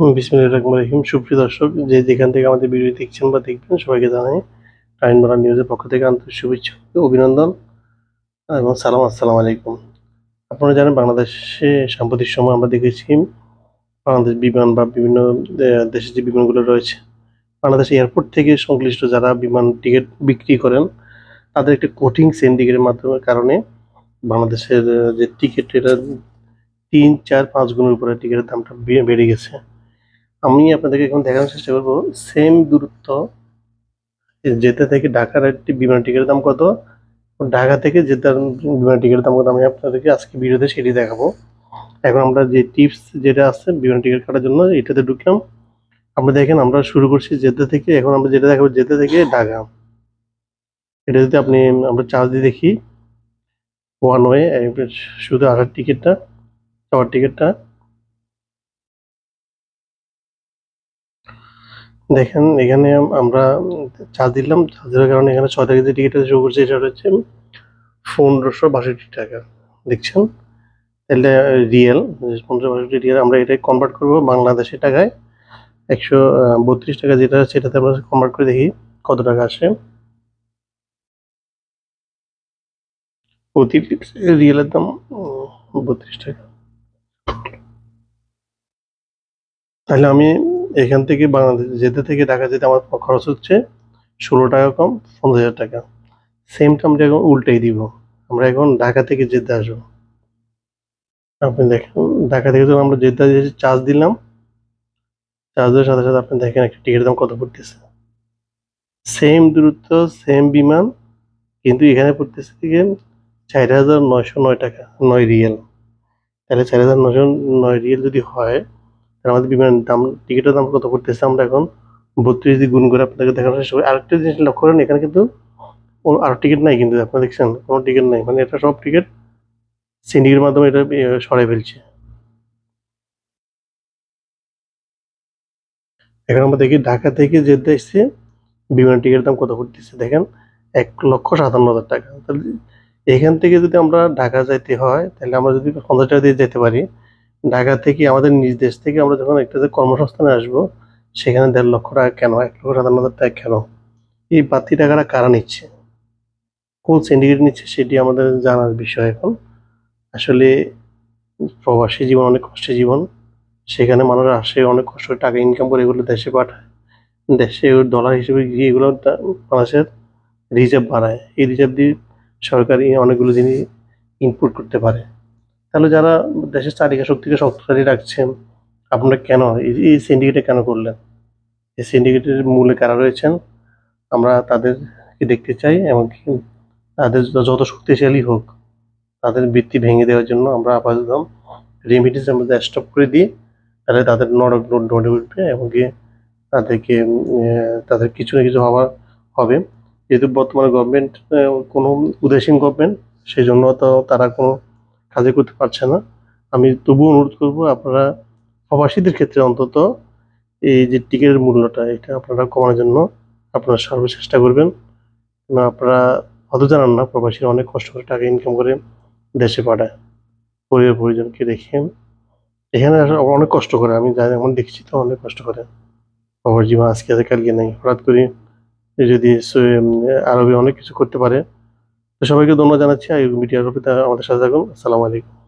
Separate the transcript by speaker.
Speaker 1: বিসমিল্লাহির রহমানির রহিম। সুপ্রিয় দর্শক, যে যেখান থেকে আমাদের ভিডিও দেখছেন বা দেখবেন, সবাইকে জানাই টাইম বাংলা নিউজের পক্ষ থেকে আন্তরিক শুভেচ্ছা অভিনন্দন এবং সালাম, আসসালামু আলাইকুম। আপনারা জানেন, বাংলাদেশে সাম্প্রতিক সময় আমরা দেখেছি বাংলাদেশ বিমান বা বিভিন্ন দেশের যে বিমানগুলো রয়েছে, বাংলাদেশ এয়ারপোর্ট থেকে সংশ্লিষ্ট যারা বিমান টিকিট বিক্রি করেন, তাদের একটা কোটিং সিন্ডিকেটের মাধ্যমে কারণে বাংলাদেশের যে টিকিট, এটা তিন, চার, পাঁচ গুণের উপরে টিকিটের দামটা বেড়ে গেছে। আমি আপনাদেরকে এখন দেখানোর চেষ্টা করব সেম দূরত্ব যেতে থেকে ঢাকার একটি বিমান টিকিটের দাম কত? ঢাকা থেকে যেতে বিমান টিকিটের দাম কত? আমি আপনাদেরকে আজকে ভিডিওতে সেটি দেখাবো। এখন আমরা যে টিপস যেটা আছে বিমান টিকিট কাটার জন্য, এটাতে ঢুকলাম। আমরা দেখেন, আমরা শুরু করছি যেতে থেকে, এখন আমরা যেটা দেখাবো যেতে থেকে ঢাকা। এটা যদি আপনি, আমরা চার্জ দিয়ে দেখি। ওয়ান ওয়ে শুধু আসার টিকিটটা যাওয়ার টিকিটটা দেখেন, এখানে আমরা চার্জ দিলাম। চার্জ দেওয়ার কারণে এখানে ছয় তারিখে যে টিকিটটা করছে এটা হচ্ছে পনেরোশো বাষট্টি টাকা। দেখছেন? তাহলে রিয়েল, পনেরোশো বাষট্টি রিয়েল। আমরা এটাই কনভার্ট করব বাংলাদেশি টাকায়। একশো বত্রিশ টাকা যেটা আছে, সেটাতে আমরা কনভার্ট করে দেখি কত টাকা আসে। প্রতি রিয়েলের দাম বত্রিশ টাকা। তাহলে আমি এখান থেকে বাংলাদেশ যেতে থেকে ঢাকা যেতে আমার খরচ হচ্ছে ষোলো টাকা কম, পঞ্চাশ হাজার টাকা। সেমটা আমরা এখন উল্টাই দিব। আমরা এখন ঢাকা থেকে যেতে আসব। আপনি দেখেন, ঢাকা থেকে যখন আমরা আসি চার্জ দিলাম চার্জ দেওয়ার সাথে সাথে আপনি দেখেন একটা টিকিটের দাম কত পড়তেছে। সেম দূরত্ব সেম বিমান, কিন্তু এখানে পড়তেছে থেকে চার হাজার নয়শো নয় টাকা, নয় রিয়েল। তাহলে চার হাজার নয়শো নয় রিয়েল যদি হয় আমাদের বিমানের দাম, টিকিটের দাম কত পড়তেছে আমরা এখন বত্রিশ দিয়ে গুণ করে আপনাদেরকে দেখানোর চেষ্টা করি। আরেকটা জিনিস লক্ষ্য করেন, এখানে কিন্তু কোনো আর টিকিট নাই কিন্তু, আপনারা দেখছেন, কোনো টিকিট নাই। মানে এটা সব টিকিট সিন্ডিকেটের মাধ্যমে এটা সরাই ফেলছে। এখন আমরা দেখি ঢাকা থেকে যেতে এসছে বিমান টিকিটের দাম কত পড়তেছে। দেখেন, এক লক্ষ সাতান্ন হাজার টাকা। তাহলে এখান থেকে যদি আমরা ঢাকা যাইতে হয়, তাহলে আমরা যদি পঞ্চাশ টাকা দিয়ে যেতে পারি ঢাকা থেকে আমাদের নিজ দেশ থেকে আমরা যখন একটা যে কর্মসংস্থানে আসব, সেখানে দেড় লক্ষ টাকা কেন? এক লক্ষ সাতান্ন হাজার টাকা কেন? এই বাড়তি টাকাটা কারা নিচ্ছে? কোন সিন্ডিকেট নিচ্ছে সেটি আমাদের জানার বিষয় এখন। আসলে প্রবাসী জীবন অনেক কষ্টের জীবন। সেখানে মানুষ আসে, অনেক কষ্ট টাকা ইনকাম করে এগুলো দেশে পাঠায়। দেশে ডলার হিসেবে গিয়ে এগুলো মানুষের রিজার্ভ বাড়ায়। এই রিজার্ভ দিয়ে সরকারি অনেকগুলো জিনিস ইনপুট করতে পারে। তাহলে যারা দেশের চালিকা শক্তিকে শক্তিশালী রাখছেন, আপনারা কেন এই- সিন্ডিকেটে কেন করলেন? এই সিন্ডিকেটের মূলে কারা রয়েছেন? আমরা তাদেরকে দেখতে চাই এমনকি তাদের যত শক্তিশালী হোক, তাদের বৃত্তি ভেঙে দেওয়ার জন্য আমরা আপাতত রেমিডিস আমরা স্টপ করে দিই, তাহলে তাদের নরক নড়ে উঠবে এমনকি তাদেরকে তাদের কিছু না কিছু হওয়া হবে। যেহেতু বর্তমানে গভর্নমেন্ট কোনো উদাসীন গভর্নমেন্ট সেই জন্য তো তারা কোনো কাজে করতে পারছে না। আমি তবুও অনুরোধ করব, আপনারা প্রবাসীদের ক্ষেত্রে অন্তত এই যে টিকিটের মূল্যটা, এটা আপনারা কমানোর জন্য আপনারা সর্ব চেষ্টা করবেন। না আপনারা হয়তো জানান না, প্রবাসীরা অনেক কষ্ট করে টাকা ইনকাম করে দেশে পাঠায়। পরিবার পরিজনকে রেখে এখানে অনেক কষ্ট করে, আমি যাই এমন দেখছি তো অনেক কষ্ট করে। বাবার জীবন আজকে আছে কালকে নেই। হঠাৎ করে যদি আরবে অনেক কিছু করতে পারে সবাইকে ধন্যবাদ জানাচ্ছি। মিডিয়ার আমাদের সাথে থাকুন। আসসালামু আলাইকুম।